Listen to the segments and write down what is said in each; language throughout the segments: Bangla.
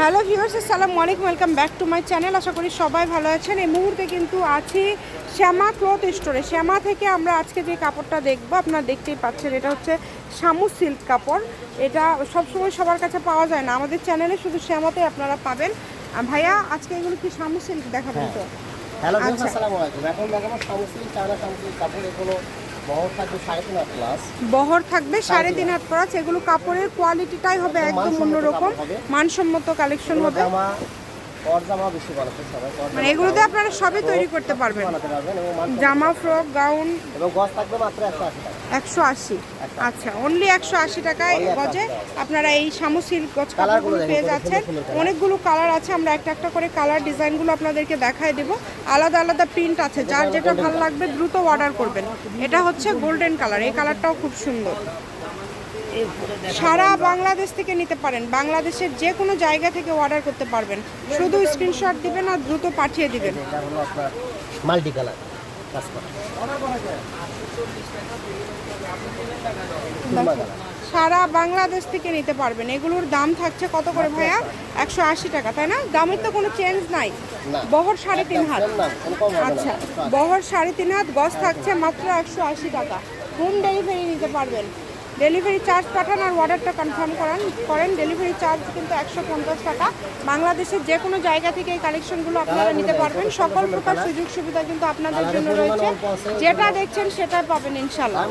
হ্যালো ভিউয়ার্স আসসালামু আলাইকুম welcome back to my channel. আশা করি সবাই ভালো আছেন। এই মুহূর্তে কিন্তু আছি শ্যামা ক্লথ স্টোরে। শ্যামা থেকে আমরা আজকে যে কাপড়টা দেখব আপনারা দেখতেই পাচ্ছেন এটা হচ্ছে শামু সিল্ক কাপড়। এটা সবসময় সবার কাছে পাওয়া যায় না। আমাদের চ্যানেলে শুধু শ্যামাতে আপনারা পাবেন। ভাইয়া আজকে এগুলো কি শামু সিল্ক দেখাবেন তো? হ্যালো আচ্ছা। আসসালামু আলাইকুম। এখন দেখাবো সামসিল চায়না সামসিল কাপড় এগুলো বহর থাকবে সাড়ে তিন হাত প্লাস এগুলো কাপড়ের কোয়ালিটিটাই হবে একদম অন্যরকম। মানসম্মত কালেকশন হবে। মানে এগুলোতে আপনারা সবই তৈরি করতে পারবেন। জামা ফ্রক গাউন এবং গজ থাকবে মাত্র একশো আশি টাকা। একশো আশি। আচ্ছা অনলি একশো আশি টাকায় গজে আপনারা এই শামু সিল্ক গজ কাপড়গুলো পেয়ে যাচ্ছেন। অনেকগুলো কালার আছে আমরা একটা একটা করে কালার ডিজাইনগুলো আপনাদেরকে দেখায় দেব। আলাদা আলাদা প্রিন্ট আছে যার যেটা ভালো লাগবে দ্রুত অর্ডার করবেন। এটা হচ্ছে গোল্ডেন কালার এই কালারটাও খুব সুন্দর। সারা বাংলাদেশ থেকে নিতে পারেন বাংলাদেশের যে কোনো জায়গা থেকে অর্ডার করতে পারবেন। শুধু স্ক্রিনশট দিবেন আর দ্রুত পাঠিয়ে দিবেন। মাল্টি কালার কাজ করা। সারা বাংলাদেশ থেকে নিতে পারবেন। এগুলোর দাম থাকছে কত করে ভাইয়া? একশো আশি টাকা তাই না? দামের তো কোনো চেঞ্জ নাই। বহর সাড়ে তিন হাত। আচ্ছা বহর সাড়ে তিন হাত গজ থাকছে মাত্র একশো আশি টাকা। হোম ডেলিভারি নিতে পারবেন। ডেলিভারি চার্জ পাঠান আর অর্ডারটা কনফার্ম করান। করেন ডেলিভারি চার্জ কিন্তু একশো পঞ্চাশ টাকা। বাংলাদেশের যে কোনো জায়গা থেকে এই কালেকশনগুলো আপনারা নিতে পারবেন। সকল প্রকার সুযোগ সুবিধা কিন্তু আপনাদের জন্য রয়েছে। যেটা দেখছেন সেটা পাবেন ইনশাল্লাহ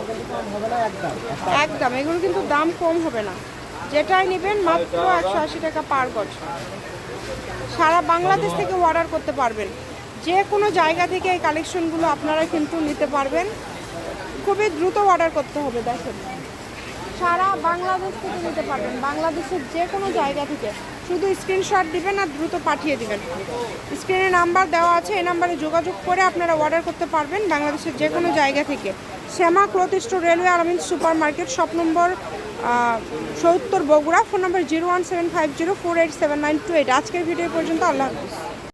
একদম। এগুলো কিন্তু দাম কম হবে না। যেটাই নেবেন মাত্র একশো আশি টাকা পার গজ। সারা বাংলাদেশ থেকে অর্ডার করতে পারবেন। যে কোনো জায়গা থেকে এই কালেকশনগুলো আপনারা কিন্তু নিতে পারবেন। খুবই দ্রুত অর্ডার করতে হবে দেখেন। সারা বাংলাদেশ থেকে নিতে পারবেন। বাংলাদেশের যে কোনো জায়গা থেকে। শুধু স্ক্রিনশট দিবেন আর দ্রুত পাঠিয়ে দিবেন। স্ক্রিনে নাম্বার দেওয়া আছে, এই নাম্বারে যোগাযোগ করে আপনারা অর্ডার করতে পারবেন বাংলাদেশের যে কোনো জায়গা থেকে। শ্যামা ক্লথ স্টোর রেলওয়ে আরামিন সুপার মার্কেট শপ নম্বর সত্তর Bogura, phone number zero one seven five zero four eight seven nine two eight আজকের ভিডিও পর্যন্ত, আল্লাহ হাফিজ।